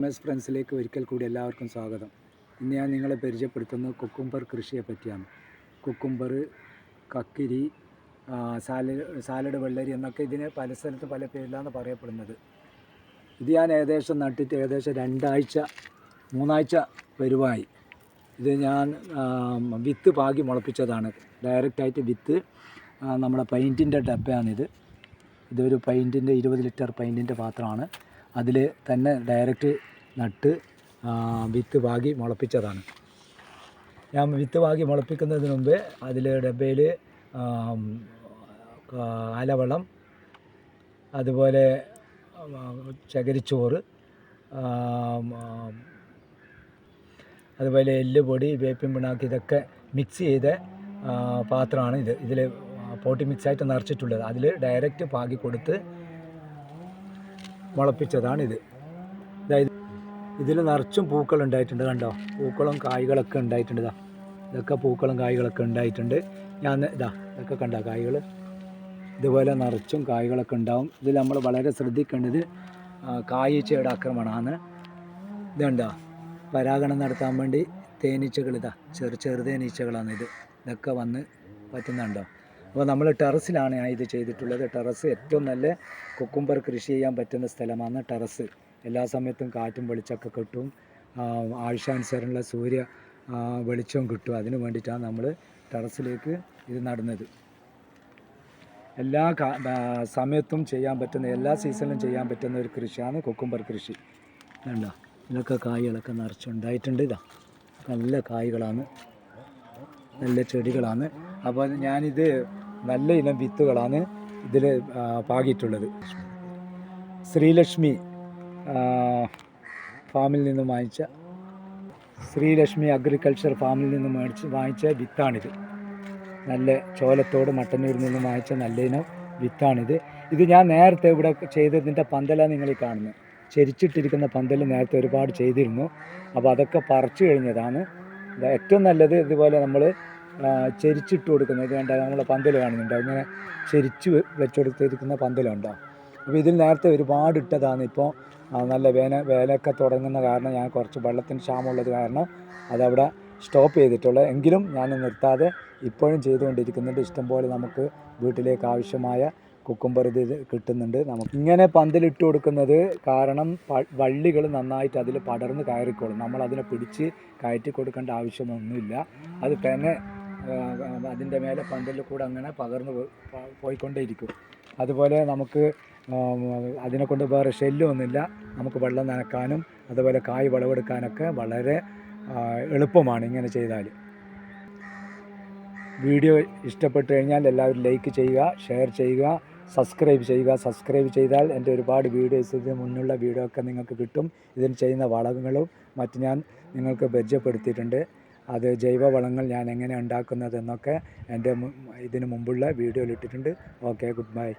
M S ഫ്രണ്ട്സിലേക്ക് ഒരിക്കൽ കൂടി എല്ലാവർക്കും സ്വാഗതം. ഇന്ന് ഞാൻ നിങ്ങളെ പരിചയപ്പെടുത്തുന്നത് കുക്കുംബർ കൃഷിയെ പറ്റിയാണ് കുക്കുംബർ കക്കിരി സാല സാലഡ് സാലഡ് വെള്ളരി എന്നൊക്കെ ഇതിനെ പല സ്ഥലത്ത് പല പേരിലാണ് പറയപ്പെടുന്നത്. ഇത് ഞാൻ ഏകദേശം നട്ടിട്ട് ഏകദേശം രണ്ടാഴ്ച മൂന്നാഴ്ച വരുവായി. ഇത് ഞാൻ വിത്ത് പാകി മുളപ്പിച്ചതാണ്. ഡയറക്റ്റായിട്ട് വിത്ത് നമ്മുടെ പെയിന്റിന്റെ ഡബ്ബയാണിത്. ഇതൊരു പെയിന്റിന്റെ ഇരുപത് ലിറ്റർ പെയിന്റിന്റെ പാത്രമാണ്. അതിൽ തന്നെ ഡയറക്റ്റ് നട്ട് വിത്ത് പാകി മുളപ്പിച്ചതാണ്. ഞാൻ വിത്ത് പാകി മുളപ്പിക്കുന്നതിന് മുമ്പ് അതിൽ ഡബയിൽ ആലവളം അതുപോലെ ചകരിച്ചോറ് അതുപോലെ എല്ല് പൊടി അതുപോലെ എല്ലുപൊടി വേപ്പിൻ പിണ്ണാക്ക് ഇതൊക്കെ മിക്സ് ചെയ്ത പാത്രമാണ് ഇത്. ഇതിൽ പോട്ടി മിക്സ് മിക്സായിട്ട് നിറച്ചിട്ടുള്ളത്. അതിൽ ഡയറക്റ്റ് പാകി കൊടുത്ത് മുളപ്പിച്ചതാണിത്. ഇതിൽ നിറച്ചും പൂക്കൾ ഉണ്ടായിട്ടുണ്ട് കണ്ടോ? പൂക്കളും കായ്കളൊക്കെ ഉണ്ടായിട്ടുണ്ട് ഇതാ. ഇതൊക്കെ പൂക്കളും കായ്കളൊക്കെ ഉണ്ടായിട്ടുണ്ട്. ഞാൻ ഇതാ ഇതൊക്കെ കണ്ടോ കായ്കൾ ഇതുപോലെ നിറച്ചും കായ്കളൊക്കെ ഉണ്ടാവും. ഇതിൽ നമ്മൾ വളരെ ശ്രദ്ധിക്കേണ്ടത് കായ്ച്ചയുടെ ആക്രമണമാണ് ഇതുണ്ടോ? പരാഗണം നടത്താൻ വേണ്ടി തേനീച്ചകൾ ഇതാ ചെറു ചെറു തേനീച്ചകളാണ് ഇത്. ഇതൊക്കെ വന്ന് പറ്റുന്നുണ്ടോ? അപ്പോൾ നമ്മൾ ടെറസിലാണ് ഞാൻ ഇത് ചെയ്തിട്ടുള്ളത്. ടെറസ് ഏറ്റവും നല്ല കുക്കുംബർ കൃഷി ചെയ്യാൻ പറ്റുന്ന സ്ഥലമാണ് ടെറസ്. എല്ലാ സമയത്തും കാറ്റും വെളിച്ചമൊക്കെ കിട്ടും. ആവശ്യാനുസരണമുള്ള സൂര്യ വെളിച്ചവും കിട്ടും. അതിന് വേണ്ടിയിട്ടാണ് നമ്മൾ ടെറസിലേക്ക് ഇത് നടുന്നത്. എല്ലാ സമയത്തും ചെയ്യാൻ പറ്റുന്ന എല്ലാ സീസണിലും ചെയ്യാൻ പറ്റുന്ന ഒരു കൃഷിയാണ് കൊക്കുമ്പർ കൃഷി. വേണ്ട ഇതിലൊക്കെ കായ്കളൊക്കെ നിറച്ചുണ്ടായിട്ടുണ്ട്. ഇതാ നല്ല കായ്കളാണ്. നല്ല ചെടികളാണ്. അപ്പോൾ ഞാനിത് നല്ല ഇനം വിത്തുകളാണ് ഇതിൽ പാകിയിട്ടുള്ളത്. ശ്രീലക്ഷ്മി. ഫാമിൽ നിന്നും വാങ്ങിച്ച ശ്രീലക്ഷ്മി അഗ്രികൾച്ചർ ഫാമിൽ നിന്നും മേടിച്ച് വാങ്ങിച്ച വിത്താണിത്. നല്ല ചോലത്തോട് മട്ടന്നൂരിൽ നിന്നും വാങ്ങിച്ച നല്ല ഇനം വിത്താണിത്. ഇത് ഞാൻ നേരത്തെ ഇവിടെ ചെയ്തതിന്റെ പന്തലാണ് നിങ്ങൾ കാണുന്നു. കാണുന്നത് ചെരിച്ചിട്ടിരിക്കുന്ന പന്തൽ നേരത്തെ ഒരുപാട് ചെയ്തിരുന്നു. അപ്പോൾ അതൊക്കെ പറിച്ചു കഴിഞ്ഞതാണ്. ഏറ്റവും നല്ലത് ഇതുപോലെ നമ്മൾ ചെരിച്ചിട്ട് കൊടുക്കുന്നത് വേണ്ട നമ്മളെ പന്തൽ കാണുന്നുണ്ടോ? ഇങ്ങനെ ചെരിച്ച് വെച്ചെടുത്തിരിക്കുന്ന പന്തലുണ്ടോ? അപ്പോൾ ഇതിൽ നേരത്തെ ഒരുപാട് ഇട്ടതാണ്. ഇപ്പോൾ നല്ല വേന വേലയൊക്കെ തുടങ്ങുന്ന കാരണം ഞാൻ കുറച്ച് വെള്ളത്തിന് ക്ഷാമമുള്ളത് കാരണം അതവിടെ സ്റ്റോപ്പ് ചെയ്തിട്ടുള്ളത്. എങ്കിലും ഞാൻ നിർത്താതെ ഇപ്പോഴും ചെയ്തുകൊണ്ടിരിക്കുന്നുണ്ട്. ഇഷ്ടംപോലെ നമുക്ക് വീട്ടിലേക്ക് ആവശ്യമായ കുക്കുംബർ ഇത് കിട്ടുന്നുണ്ട്. നമുക്ക് ഇങ്ങനെ പന്തലിട്ട് കൊടുക്കുന്നത് കാരണം വള്ളികൾ നന്നായിട്ട് അതിൽ പടർന്ന് കയറിക്കോളും. നമ്മൾ അതിനെ പിടിച്ച് കയറ്റി കൊടുക്കേണ്ട ആവശ്യമൊന്നുമില്ല. അത് തന്നെ അതിന്റെ മേലെ പന്തലിൽ കൂടെ അങ്ങനെ പകർന്ന് പോയിക്കൊണ്ടേയിരിക്കും. അതുപോലെ നമുക്ക് ആം, അതിനെ കൊണ്ട് വേറെ ശല്യമൊന്നുമില്ല നമുക്ക് വെള്ളം നനക്കാനും അതുപോലെ കായ് വിളവെടുക്കാനൊക്കെ വളരെ എളുപ്പമാണ് ഇങ്ങനെ ചെയ്താൽ വീഡിയോ ഇഷ്ടപ്പെട്ടു കഴിഞ്ഞാൽ എല്ലാവരും ലൈക്ക് ചെയ്യുക ഷെയർ ചെയ്യുക സബ്സ്ക്രൈബ് ചെയ്യുക. സബ്സ്ക്രൈബ് ചെയ്താൽ എന്റെ ഒരുപാട് വീഡിയോസ് ഇതിന് മുന്നുള്ള വീഡിയോ ഒക്കെ നിങ്ങൾക്ക് കിട്ടും. ഇതിന് ചെയ്യുന്ന വളങ്ങളും മറ്റ് ഞാൻ നിങ്ങൾക്ക് പരിചയപ്പെടുത്തിയിട്ടുണ്ട്. അത് ജൈവ വളങ്ങൾ ഞാൻ എങ്ങനെ ഉണ്ടാക്കുന്നതെന്നൊക്കെ എന്റെ ഇതിന് മുമ്പുള്ള വീഡിയോയിൽ ഇട്ടിട്ടുണ്ട്. Okay good bye.